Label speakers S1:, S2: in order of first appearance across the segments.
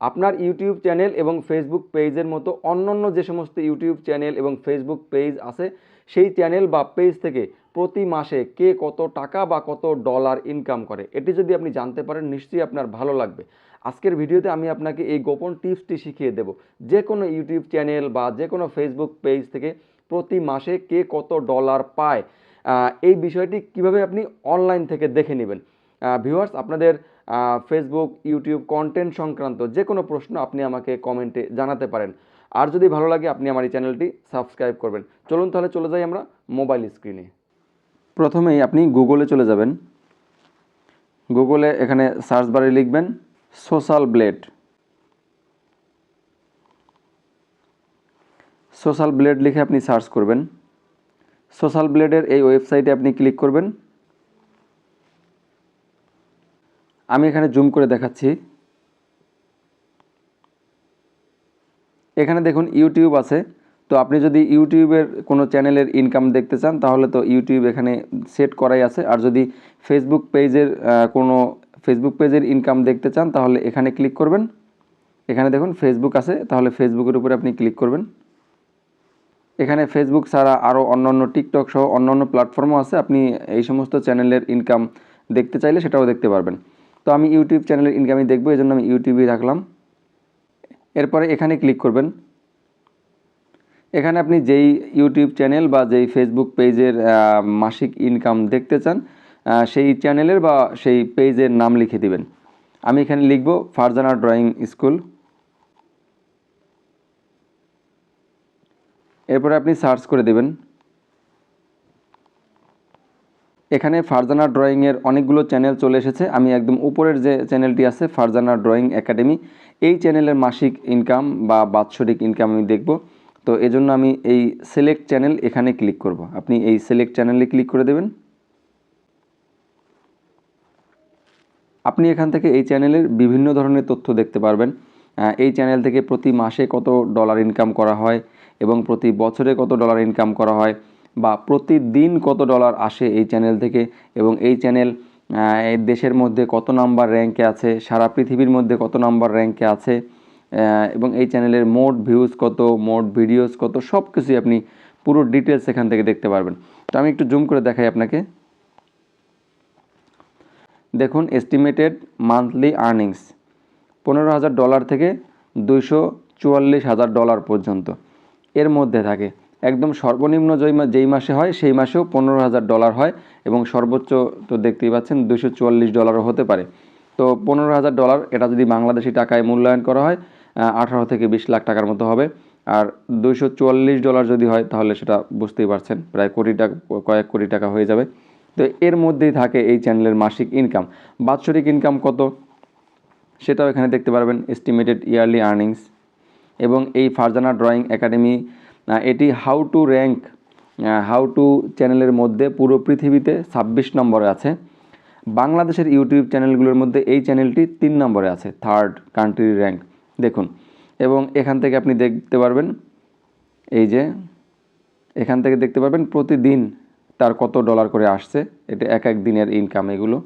S1: আপনার YouTube channel এবং Facebook পেজের মতো অন্যান্য যে সমস্ত ইউটিউব চ্যানেল এবং ফেসবুক পেজ আছে, সেই চ্যানেল বা পেজ থেকে প্রতি মাসে কে কত টাকা বা কত ডলার ইনকাম করে, এটি যদি আপনি জানতে পারেন, নিশ্চয়ই আপনার ভালো লাগবে। আজকের ভিডিওতে আমি আপনাকে এই গোপন টিপসটি শিখিয়ে দেব। যে কোনো ইউটিউব চ্যানেল বা যে কোনো ফেসবুক পেজ থেকে প্রতি মাসে কে কত ডলার পায় এই বিষয়টি কীভাবে আপনি অনলাইন থেকে দেখে নেবেন। ভিউয়ার্স আপনাদের ফেসবুক ইউটিউব কন্টেন্ট সংক্রান্ত যে কোনো প্রশ্ন আপনি আমাকে কমেন্টে জানাতে পারেন। আর যদি ভালো লাগে, আপনি আমার এই চ্যানেলটি সাবস্ক্রাইব করবেন। চলুন তাহলে চলে যাই আমরা মোবাইল স্ক্রিনে প্রথমেই আপনি গুগলে চলে যাবেন। গুগলে এখানে সার্চ বারে লিখবেন সোশ্যাল ব্লেড সোশ্যাল ব্লেড লিখে আপনি সার্চ করবেন। সোশ্যাল ব্লেডের এই ওয়েবসাইটে আপনি ক্লিক করবেন। আমি এখানে জুম করে দেখাচ্ছি। এখানে দেখুন ইউটিউব আছে। তো আপনি যদি ইউটিউবের কোনো চ্যানেলের ইনকাম দেখতে চান, তাহলে তো ইউটিউব এখানে সেট করাই আছে। আর যদি ফেসবুক পেজের কোনো ফেসবুক পেজের ইনকাম দেখতে চান, তাহলে এখানে ক্লিক করবেন। এখানে দেখুন ফেসবুক আছে, তাহলে ফেসবুকের উপরে আপনি ক্লিক করবেন। এখানে ফেসবুক ছাড়া আরও অন্যান্য টিকটক সহ অন্যান্য প্ল্যাটফর্মও আছে। আপনি এই সমস্ত চ্যানেলের ইনকাম দেখতে চাইলে সেটাও দেখতে পারবেন। তো আমি ইউটিউব চ্যানেলের ইনকামই দেখব এই জন্য আমি ইউটিউবেই রাখলাম। এরপরে এখানে ক্লিক করবেন। এখানে আপনি যেই ইউটিউব চ্যানেল বা যেই ফেসবুক পেজের মাসিক ইনকাম দেখতে চান সেই চ্যানেলের বা সেই পেজের নাম লিখে দিবেন। আমি এখানে লিখব ফারজানা ড্রয়িং স্কুল। এরপরে আপনি সার্চ করে দেবেন। এখানে ফারজানা ড্রয়িংয়ের অনেকগুলো চ্যানেল চলে এসেছে। আমি একদম উপরের যে চ্যানেলটি আছে, ফারজানা ড্রয়িং একাডেমি এই চ্যানেলের মাসিক ইনকাম বা বাৎসরিক ইনকাম আমি দেখব। তো এজন্য আমি এই সিলেক্ট চ্যানেল এখানে ক্লিক করব। আপনি এই সিলেক্ট চ্যানেলে ক্লিক করে দেবেন। আপনি এখান থেকে এই চ্যানেলের বিভিন্ন ধরনের তথ্য দেখতে পারবেন। এই চ্যানেল থেকে প্রতি মাসে কত ডলার ইনকাম করা হয় এবং প্রতি বছরে কত ডলার ইনকাম করা হয়। বা প্রতিদিন কত ডলার আসে এই চ্যানেল থেকে এবং এই চ্যানেল দেশের মধ্যে কত নাম্বার র্যাঙ্কে আছে, সারা পৃথিবীর মধ্যে কত নাম্বার র্যাঙ্কে আছে এবং এই চ্যানেলের মোট ভিউজ কত, মোট ভিডিওস কত সব কিছুই আপনি পুরো ডিটেলস এখান থেকে দেখতে পারবেন। তো আমি একটু জুম করে দেখাই আপনাকে। দেখুন এস্টিমেটেড মান্থলি আর্নিংস পনেরো হাজার ডলার থেকে দুইশো চুয়াল্লিশ হাজার ডলার পর্যন্ত। এর মধ্যে থাকে। একদম সর্বনিম্ন যেই যেই মাসে হয়, সেই মাসেও পনেরো হাজার ডলার হয় এবং সর্বোচ্চ তো দেখতেই পাচ্ছেন দুশো চুয়াল্লিশ ডলারও হতে পারে। তো পনেরো হাজার ডলার এটা যদি বাংলাদেশি টাকায় মূল্যায়ন করা হয় আঠারো থেকে বিশ লাখ টাকার মতো হবে। আর দুইশো চুয়াল্লিশ ডলার যদি হয়, তাহলে সেটা বুঝতেই পারছেন, প্রায় কোটি টাকা, কয়েক কোটি টাকা হয়ে যাবে। তো এর মধ্যেই থাকে এই চ্যানেলের মাসিক ইনকাম বাৎসরিক ইনকাম কত? সেটাও এখানে দেখতে পারবেন এস্টিমেটেড ইয়ারলি আর্নিংস এবং এই ফারজানা ড্রয়িং একাডেমি এটি how to rank how to চ্যানেলের মধ্যে পুরো পৃথিবীতে ছাব্বিশ নম্বরে আছে। বাংলাদেশের ইউটিউব চ্যানেলগুলোর মধ্যে এই চ্যানেলটি তিন নম্বরে আছে থার্ড কান্ট্রি র্যাঙ্ক দেখুন, এবং এখান থেকে আপনি দেখতে পারবেন, এই যে, এখান থেকে দেখতে পারবেন প্রতিদিন তার কত ডলার করে আসছে। এটা এক এক দিনের ইনকাম এগুলো।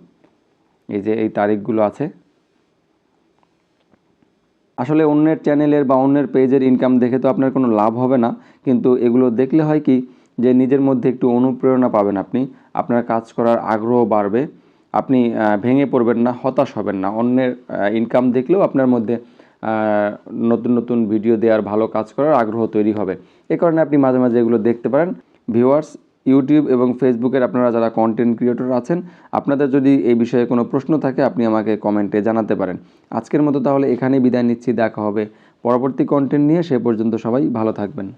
S1: এই যে, এই তারিখগুলো আছে। আসলে অন্যের চ্যানেলের বা অন্যের পেজের ইনকাম দেখে তো আপনার কোনো লাভ হবে না। কিন্তু এগুলো দেখলে হয় কি, যে নিজের মধ্যে একটু অনুপ্রেরণা পাবেন আপনি, আপনার কাজ করার আগ্রহ বাড়বে, আপনি ভেঙে পড়বেন না, হতাশ হবেন না। অন্যের ইনকাম দেখলেও আপনার মধ্যে নতুন নতুন ভিডিও দেওয়ার ভালো কাজ করার আগ্রহ তৈরি হবে। এ কারণে আপনি মাঝে মাঝে এগুলো দেখতে পারেন। ভিউয়ার্স ইউটিউব এবং ফেসবুকের আপনারা যারা কন্টেন্ট ক্রিয়েটর আছেন, আপনাদের যদি এই বিষয়ে কোনো প্রশ্ন থাকে, আপনি আমাকে কমেন্টে জানাতে পারেন। আজকের মতো তাহলে এখানেই বিদায় নিচ্ছি, দেখা হবে পরবর্তী কন্টেন্ট নিয়ে, সে পর্যন্ত সবাই ভালো থাকবেন।